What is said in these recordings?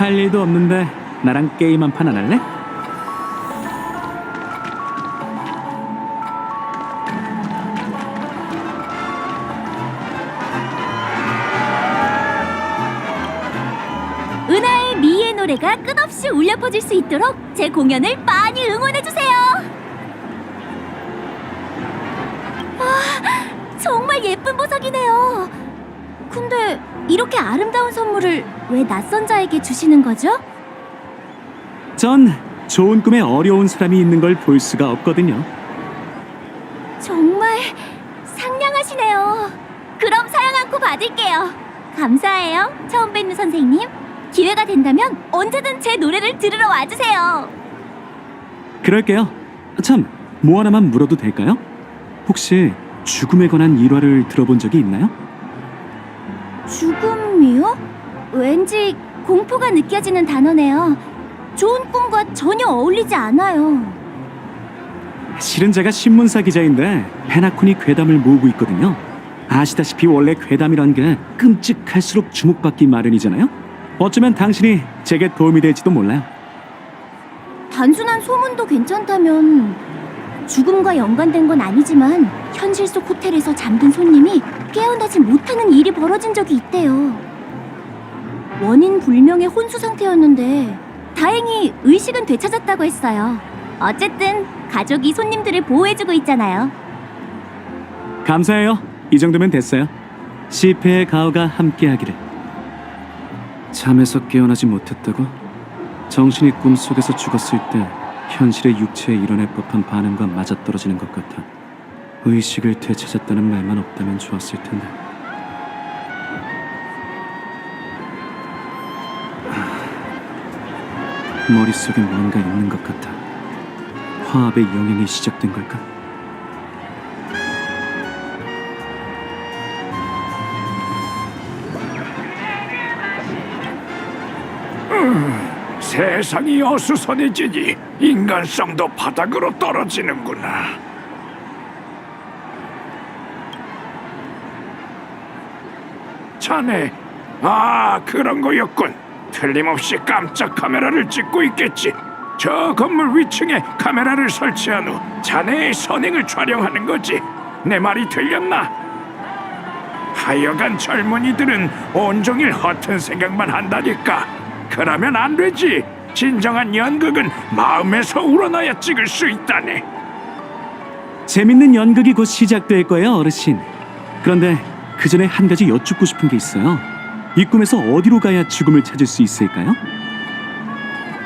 하, 할 일도 없는데 나랑 게임 한 판 안 할래? 은하의 미의 노래가 끝없이 울려 퍼질 수 있도록 제 공연을 많이 응원해 주세요. 와, 정말 예쁜 보석이네요. 근데 이렇게 아름다운 선물을 왜 낯선 자에게 주시는 거죠? 전 좋은 꿈에 어려운 사람이 있는 걸 볼 수가 없거든요. 정말 상냥하시네요. 그럼 사양 않고 받을게요. 감사해요, 처음 뵙는 선생님. 기회가 된다면 언제든 제 노래를 들으러 와주세요. 그럴게요. 참, 뭐 하나만 물어도 될까요? 혹시 죽음에 관한 일화를 들어본 적이 있나요? 죽음이요? 왠지 공포가 느껴지는 단어네요. 좋은 꿈과 전혀 어울리지 않아요. 실은 제가 신문사 기자인데 페나콘이 괴담을 모으고 있거든요. 아시다시피 원래 괴담이란 게 끔찍할수록 주목받기 마련이잖아요. 어쩌면 당신이 제게 도움이 될지도 몰라요. 단순한 소문도 괜찮다면 죽음과 연관된 건 아니지만 현실 속 호텔에서 잠든 손님이 깨어나지 못하는 일이 벌어진 적이 있대요. 원인 불명의 혼수 상태였는데 다행히 의식은 되찾았다고 했어요. 어쨌든 가족이 손님들을 보호해주고 있잖아요. 감사해요. 이 정도면 됐어요. 시패의 가오가 함께하기를. 잠에서 깨어나지 못했다고? 정신이 꿈속에서 죽었을 때 현실의 육체에 일어날 법한 반응과 맞아떨어지는 것 같아. 의식을 되찾았다는 말만 없다면 좋았을 텐데. 머릿속에 뭔가 있는 것 같아. 화합의 영향이 시작된 걸까? 세상이 어수선해지니 인간성도 바닥으로 떨어지는구나. 자네, 아 그런 거였군. 틀림없이 깜짝 카메라를 찍고 있겠지. 저 건물 위층에 카메라를 설치한 후 자네의 선행을 촬영하는 거지. 내 말이 들렸나? 하여간 젊은이들은 온종일 허튼 생각만 한다니까. 그러면 안 되지. 진정한 연극은 마음에서 우러나야 찍을 수 있다네. 재밌는 연극이 곧 시작될 거예요, 어르신. 그런데 그 전에 한 가지 여쭙고 싶은 게 있어요. 이 꿈에서 어디로 가야 죽음을 찾을 수 있을까요?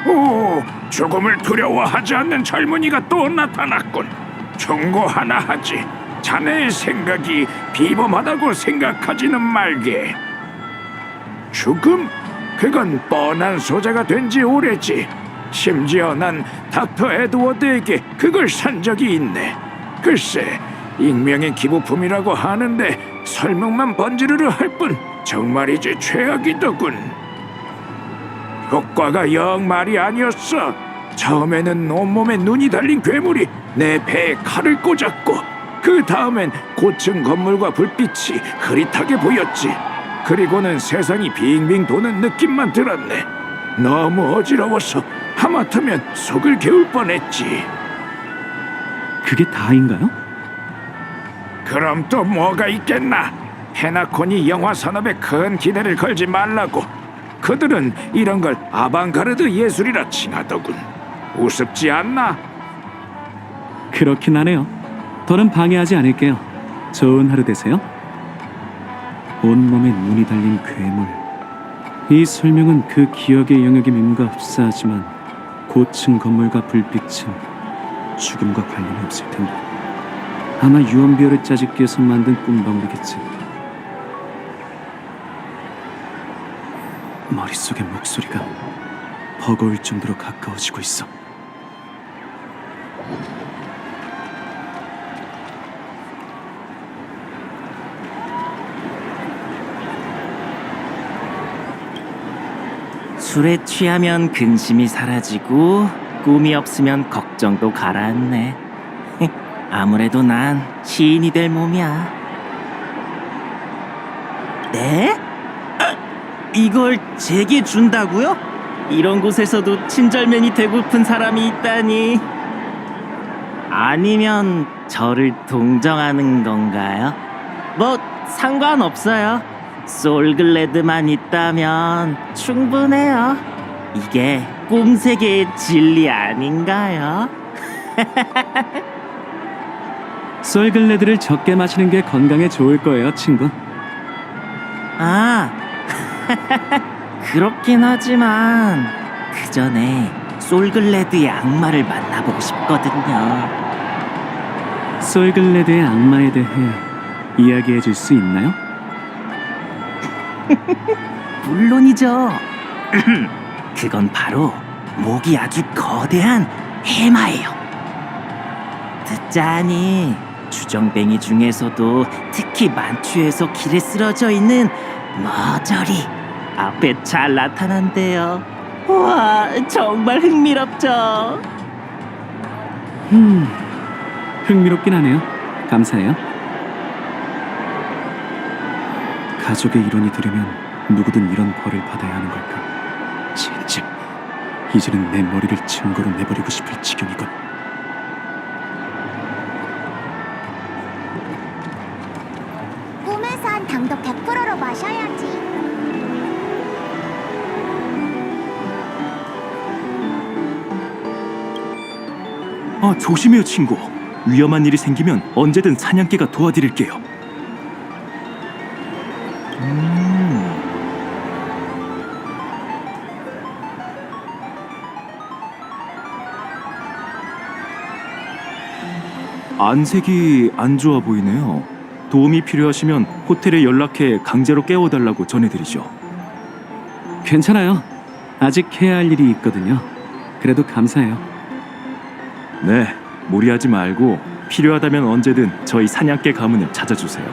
오, 죽음을 두려워하지 않는 젊은이가 또 나타났군. 충고 하나 하지. 자네의 생각이 비범하다고 생각하지는 말게. 죽음? 그건 뻔한 소재가 된 지 오래지. 심지어 난 닥터 에드워드에게 그걸 산 적이 있네. 글쎄, 익명의 기부품이라고 하는데 설명만 번지르르 할 뿐 정말이지 최악이더군. 효과가 영 말이 아니었어. 처음에는 온몸에 눈이 달린 괴물이 내 배에 칼을 꽂았고 그 다음엔 고층 건물과 불빛이 흐릿하게 보였지. 그리고는 세상이 빙빙 도는 느낌만 들었네. 너무 어지러워서 하마터면 속을 개울 뻔했지. 그게 다인가요? 그럼 또 뭐가 있겠나? 페나콘이 영화 산업에 큰 기대를 걸지 말라고. 그들은 이런 걸 아방가르드 예술이라 칭하더군. 우습지 않나? 그렇긴 하네요. 더는 방해하지 않을게요. 좋은 하루 되세요. 온몸에 눈이 달린 괴물. 이 설명은 그 기억의 영역에 민가 흡사하지만 고층 건물과 불빛은 죽음과 관련이 없을 텐데. 아마 유언비어를 짜집기 위해서 만든 꿈방울이겠지. 머릿속에 목소리가 버거울 정도로 가까워지고 있어. 술에 취하면 근심이 사라지고 꿈이 없으면 걱정도 가라앉네. 아무래도 난 시인이 될 몸이야. 네? 이걸 제게 준다고요? 이런 곳에서도 친절면이 되고픈 사람이 있다니. 아니면 저를 동정하는 건가요? 뭐 상관없어요. 솔글레드만 있다면 충분해요. 이게 꿈세계의 진리 아닌가요? 썰글레드를 적게 마시는 게 건강에 좋을 거예요, 친구. 아, 그렇긴 하지만 그 전에 솔글레드의 악마를 만나보고 싶거든요. 썰글레드의 악마에 대해 이야기해 줄 수 있나요? 물론이죠. 그건 바로 목이 아주 거대한 해마예요. 듣자니 주정뱅이 중에서도 특히 만추에서 길에 쓰러져 있는 머저리 앞에 잘 나타난대요. 와 정말 흥미롭죠. 음, 흥미롭긴 하네요. 감사해요. 가족의 이론이 들으면 누구든 이런 벌을 받아야 하는 걸까? 진짜 이제는 내 머리를 증거로 내버리고 싶을 지경이군. 아, 조심해요, 친구. 위험한 일이 생기면 언제든 사냥개가 도와드릴게요. 안색이 안 좋아 보이네요. 도움이 필요하시면 호텔에 연락해 강제로 깨워달라고 전해드리죠. 괜찮아요. 아직 해야 할 일이 있거든요. 그래도 감사해요. 네, 무리하지 말고 필요하다면 언제든 저희 사냥개 가문을 찾아주세요.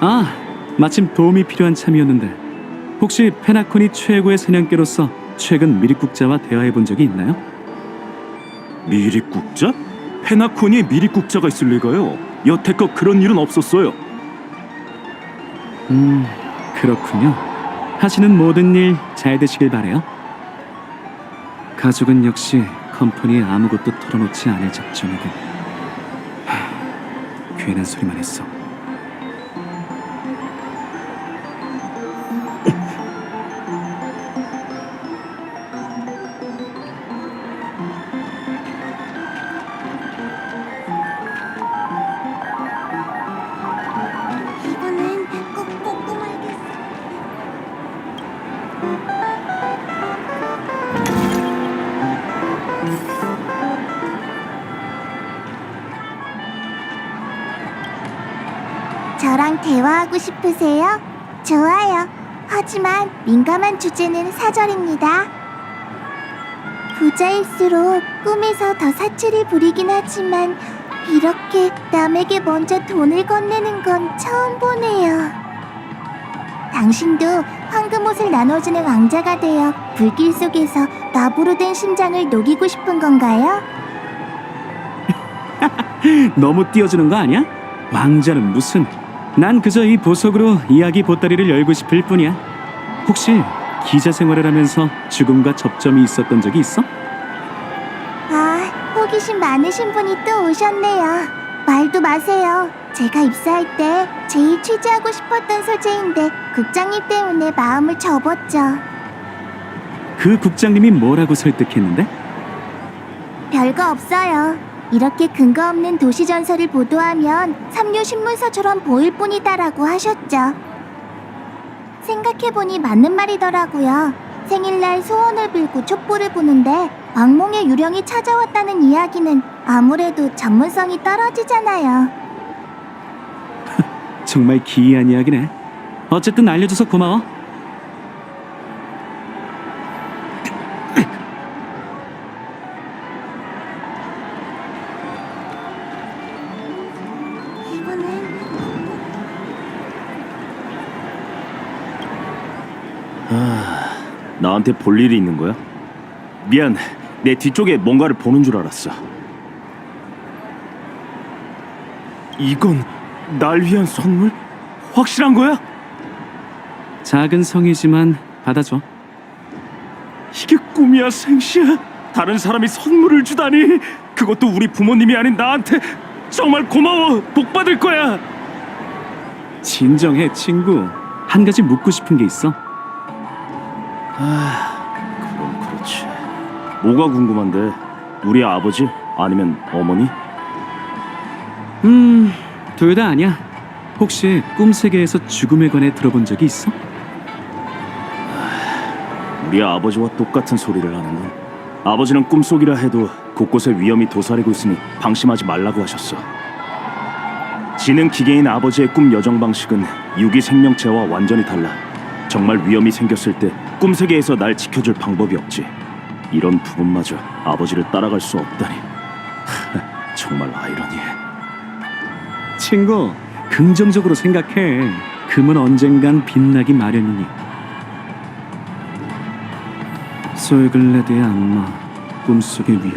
아, 마침 도움이 필요한 참이었는데 혹시 페나콘이 최고의 사냥개로서 최근 미립국자와 대화해 본 적이 있나요? 미립국자? 페나콘이 미립국자가 있을 리가요. 여태껏 그런 일은 없었어요. 음, 그렇군요. 하시는 모든 일 잘 되시길 바래요. 가족은 역시 컴퍼니에 아무것도 털어놓지 않을 작정이군. 하, 괜한 소리만 했어. 저랑 대화하고 싶으세요? 좋아요. 하지만 민감한 주제는 사절입니다. 부자일수록 꿈에서 더 사치를 부리긴 하지만 이렇게 남에게 먼저 돈을 건네는 건 처음 보네요. 당신도 황금 옷을 나눠주는 왕자가 되어 불길 속에서 나부로 된 심장을 녹이고 싶은 건가요? 너무 띄워주는 거 아니야? 왕자는 무슨? 난 그저 이 보석으로 이야기 보따리를 열고 싶을 뿐이야. 혹시 기자 생활을 하면서 죽음과 접점이 있었던 적이 있어? 아, 호기심 많으신 분이 또 오셨네요. 말도 마세요. 제가 입사할 때 제일 취재하고 싶었던 소재인데 국장님 때문에 마음을 접었죠. 그 국장님이 뭐라고 설득했는데? 별거 없어요. 이렇게 근거 없는 도시 전설을 보도하면 삼류 신문사처럼 보일 뿐이다라고 하셨죠. 생각해보니 맞는 말이더라고요. 생일날 소원을 빌고 촛불을 부는데 악몽의 유령이 찾아왔다는 이야기는 아무래도 전문성이 떨어지잖아요. 정말 기이한 이야기네. 어쨌든 알려줘서 고마워. 나한테 볼 일이 있는 거야? 미안, 내 뒤쪽에 뭔가를 보는 줄 알았어. 이건 날 위한 선물? 확실한 거야? 작은 성이지만 받아줘. 이게 꿈이야 생시야 다른 사람이 선물을 주다니 그것도 우리 부모님이 아닌 나한테 정말 고마워 복 받을 거야 진정해, 친구. 한 가지 묻고 싶은 게 있어. 그럼 그렇지 뭐가 궁금한데? 우리 아버지? 아니면 어머니? 음, 둘 다 아니야. 혹시 꿈 세계에서 죽음에 관해 들어본 적이 있어? 우리 아버지와 똑같은 소리를 하는군. 아버지는 꿈속이라 해도 곳곳에 위험이 도사리고 있으니 방심하지 말라고 하셨어. 지능 기계인 아버지의 꿈 여정 방식은 유기 생명체와 완전히 달라. 정말 위험이 생겼을 때 꿈 세계에서 날 지켜줄 방법이 없지 이런 부분마저 아버지를 따라갈 수 없다니 정말 아이러니해 친구, 긍정적으로 생각해. 금은 언젠간 빛나기 마련이니. 솔글레드의 악마, 꿈속의 위험,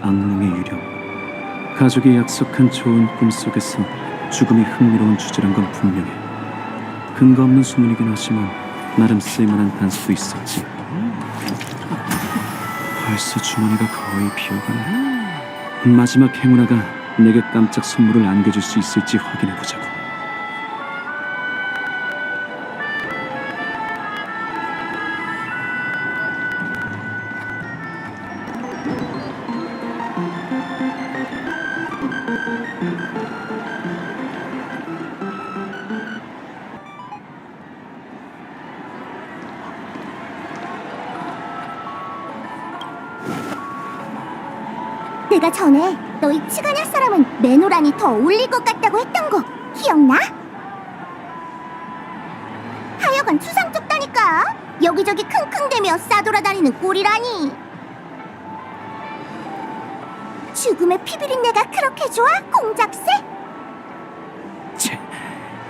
악몽의 유령. 가족이 약속한 좋은 꿈속에서 죽음이 흥미로운 주제란 건 분명해. 근거 없는 소문이긴 하지만 나름 쓸만한 단서도 있었지. 벌써 주머니가 거의 비어가네. 마지막 행운아가 내게 깜짝 선물을 안겨줄 수 있을지 확인해 보자고. 내가 전에 너희 치가냐 사람은 매노란이 더 어울릴 것 같다고 했던 거 기억나? 하여간 추상 좁다니까 여기저기 킁킁대며 싸돌아다니는 꼴이라니 죽음의 피비린내가 그렇게 좋아? 공작새? 채,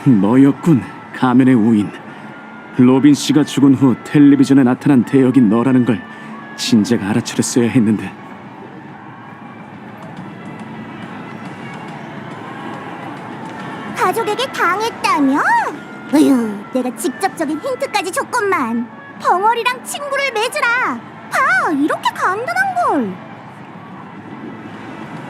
너였군 가면의 우인. 로빈 씨가 죽은 후 텔레비전에 나타난 대역이 너라는 걸 진작 알아차렸어야 했는데. 가족에게 당했다며? 으휴, 내가 직접적인 힌트까지 줬건만. 벙어리랑 친구를 맺으라. 봐, 이렇게 간단한 걸.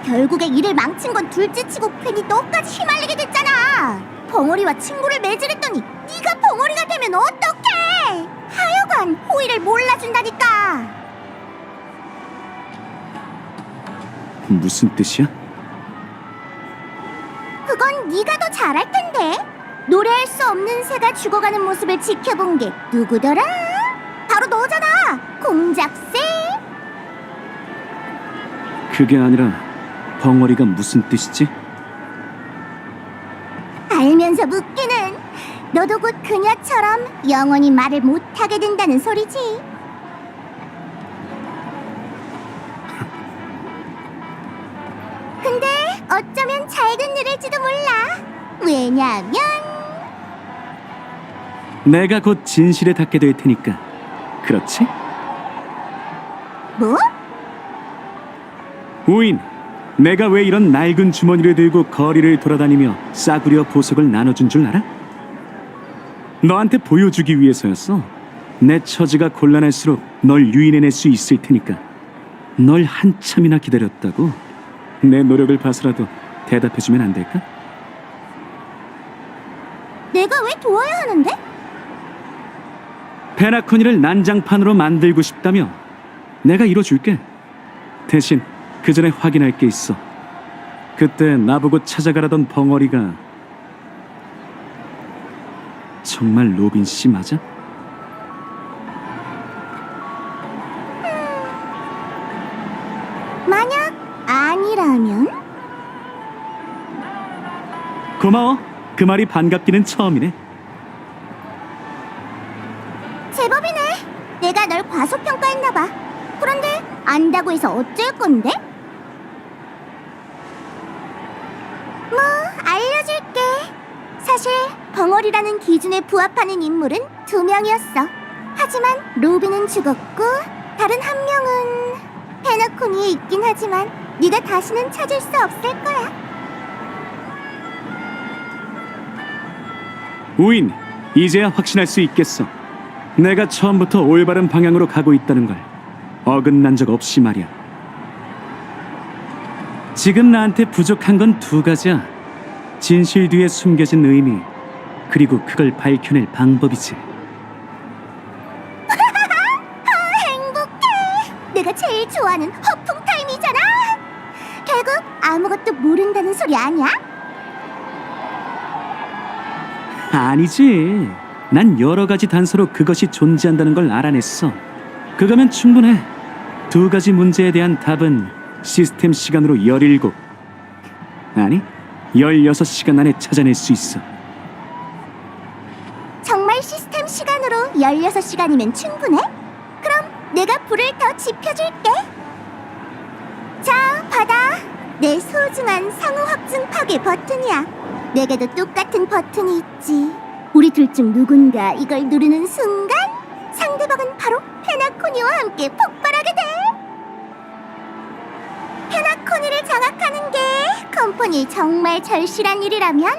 결국에 일을 망친 건 둘째치고 괜히 너까지 휘말리게 됐잖아. 벙어리와 친구를 맺으랬더니 네가 벙어리가 되면 어떡해? 하여간 호의를 몰라준다니까. 무슨 뜻이야? 그건 네가 더 잘할 텐데. 노래할 수 없는 새가 죽어가는 모습을 지켜본 게 누구더라? 바로 너잖아, 공작새. 그게 아니라 벙어리가 무슨 뜻이지? 알면서 묻기는 너도 곧 그녀처럼 영원히 말을 못하게 된다는 소리지. 왜냐면 내가 곧 진실에 닿게 될 테니까. 그렇지? 뭐? 우인, 내가 왜 이런 낡은 주머니를 들고 거리를 돌아다니며 싸구려 보석을 나눠준 줄 알아? 너한테 보여주기 위해서였어. 내 처지가 곤란할수록 널 유인해낼 수 있을 테니까. 널 한참이나 기다렸다고. 내 노력을 봐서라도 대답해주면 안 될까? 내가 왜 도와야 하는데? 페나코니를 난장판으로 만들고 싶다며 내가 이뤄줄게 대신 그 전에 확인할 게 있어 그때 나보고 찾아가라던 벙어리가 정말 로빈 씨 맞아? 만약 아니라면 고마워 그 말이 반갑기는 처음이네 제법이네. 내가 널 과소평가했나 봐. 그런데 안다고 해서 어쩔 건데? 뭐 알려줄게. 사실 벙어리라는 기준에 부합하는 인물은 두 명이었어. 하지만 로빈은 죽었고 다른 한 명은 페너코니에 있긴 하지만 네가 다시는 찾을 수 없을 거야. 우인 이제야 확신할 수 있겠어. 내가 처음부터 올바른 방향으로 가고 있다는 걸 어긋난 적 없이 말이야. 지금 나한테 부족한 건 두 가지야. 진실 뒤에 숨겨진 의미, 그리고 그걸 밝혀낼 방법이지. 행복해. 내가 제일 좋아하는 허풍 타임이잖아. 결국 아무것도 모른다는 소리 아니야? 아니지. 난 여러 가지 단서로 그것이 존재한다는 걸 알아냈어. 그거면 충분해. 두 가지 문제에 대한 답은 시스템 시간으로 17. 아니, 16시간 안에 찾아낼 수 있어. 정말 시스템 시간으로 16시간이면 충분해? 그럼 내가 불을 더 지펴줄게. 자, 받아. 내 소중한 상호 확증 파괴 버튼이야. 내게도 똑같은 버튼이 있지. 우리 둘 중 누군가 이걸 누르는 순간 상대방은 바로 페나코니와 함께 폭발하게 돼. 페나코니를 장악하는 게 컴퍼니의 정말 절실한 일이라면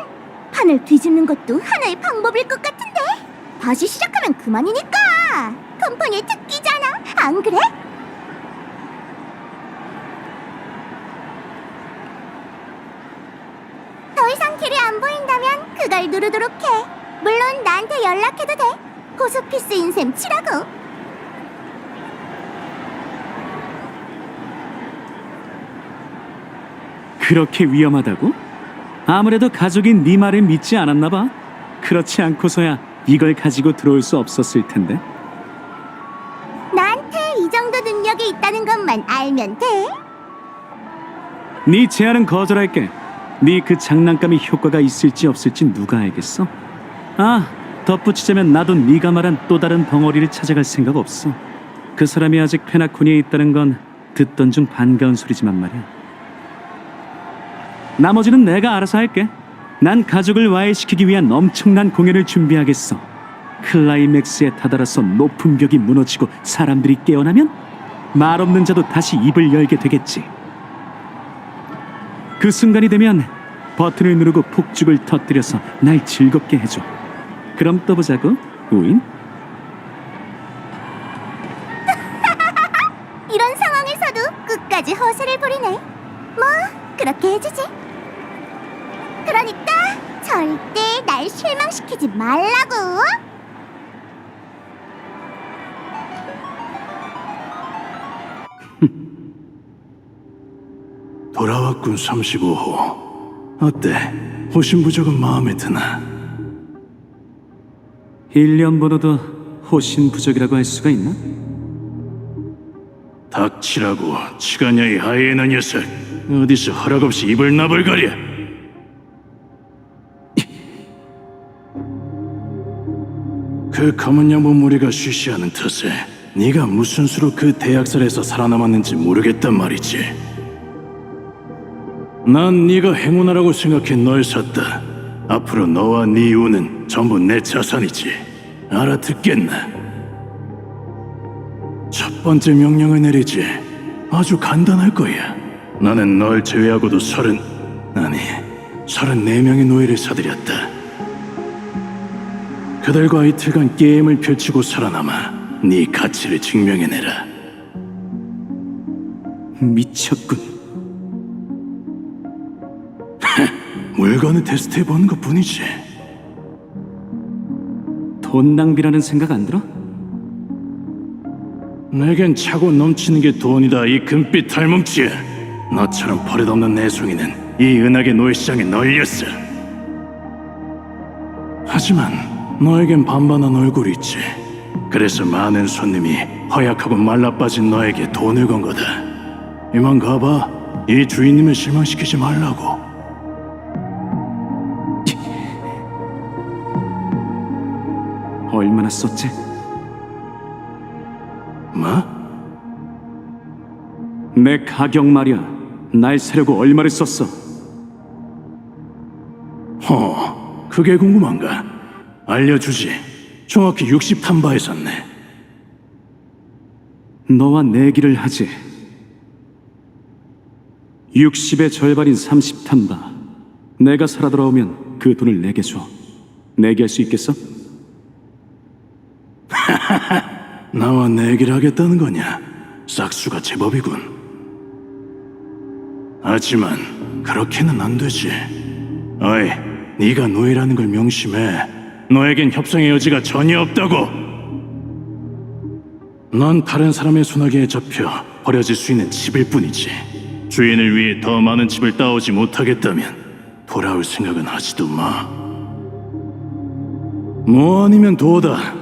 판을 뒤집는 것도 하나의 방법일 것 같은데 다시 시작하면 그만이니까 컴퍼니의 특기잖아 안 그래? 더 이상 길이 안 그걸 누르도록 해 물론 나한테 연락해도 돼 호스피스 인 셈 치라고 그렇게 위험하다고? 아무래도 가족인 네 말을 믿지 않았나 봐. 그렇지 않고서야 이걸 가지고 들어올 수 없었을 텐데. 나한테 이 정도 능력이 있다는 것만 알면 돼 네 제안은 거절할게. 네 그 장난감이 효과가 있을지 없을지 누가 알겠어? 아, 덧붙이자면 나도 네가 말한 또 다른 벙어리를 찾아갈 생각 없어. 그 사람이 아직 페나코니에 있다는 건 듣던 중 반가운 소리지만 말이야. 나머지는 내가 알아서 할게. 난 가족을 와해시키기 위한 엄청난 공연을 준비하겠어. 클라이맥스에 다다라서 높은 벽이 무너지고 사람들이 깨어나면 말 없는 자도 다시 입을 열게 되겠지. 그 순간이 되면 버튼을 누르고 폭죽을 터뜨려서 날 즐겁게 해줘. 그럼 또 보자고, 우인. 이런 상황에서도 끝까지 허세를 부리네. 뭐 그렇게 해주지. 그러니까 절대 날 실망시키지 말라고. 돌아왔군 35호 어때? 호신 부족은 마음에 드나? 1년 번호도 호신 부족이라고 할 수가 있나? 닥치라고 치가냐 이 하이에나 녀석 어디서 허락 없이 입을 나불거려 그 검은 양복 무리가 쉬쉬하는 탓에 네가 무슨 수로 그 대학살에서 살아남았는지 모르겠단 말이지 난 네가 행운하라고 생각해 널 샀다 앞으로 너와 네 이웃은 전부 내 자산이지 알아듣겠나? 첫 번째 명령을 내리지. 아주 간단할 거야. 나는 널 제외하고도 서른, 아니, 서른네 명의 노예를 사들였다. 그들과 이틀간 게임을 펼치고 살아남아 네 가치를 증명해내라. 미쳤군. 물건을 테스트해보는 것 뿐이지. 돈 낭비라는 생각 안 들어? 내겐 차고 넘치는 게 돈이다, 이 금빛 털뭉치. 너처럼 버릇없는 내숭이는 이 은하계 노예시장에 널렸어. 하지만 너에겐 반반한 얼굴이 있지. 그래서 많은 손님이 허약하고 말라빠진 너에게 돈을 건 거다. 이만 가봐. 이 주인님을 실망시키지 말라고. 얼마나 썼지? 뭐? 내 가격 말이야. 날 사려고 얼마를 썼어? 허, 그게 궁금한가? 알려주지. 정확히 60탄바에 샀네. 너와 내기를 하지. 60의 절반인 30탄바. 내가 살아 돌아오면 그 돈을 내게 줘. 내게 할 수 있겠어? 나와 내기를 하겠다는 거냐? 싹수가 제법이군. 하지만 그렇게는 안 되지. 어이, 네가 노예라는 걸 명심해. 너에겐 협상의 여지가 전혀 없다고. 넌 다른 사람의 소나기에 잡혀 버려질 수 있는 집일 뿐이지. 주인을 위해 더 많은 집을 따오지 못하겠다면 돌아올 생각은 하지도 마. 뭐 아니면 도다.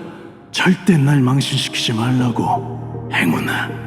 절대 날 망신시키지 말라고. 행운아.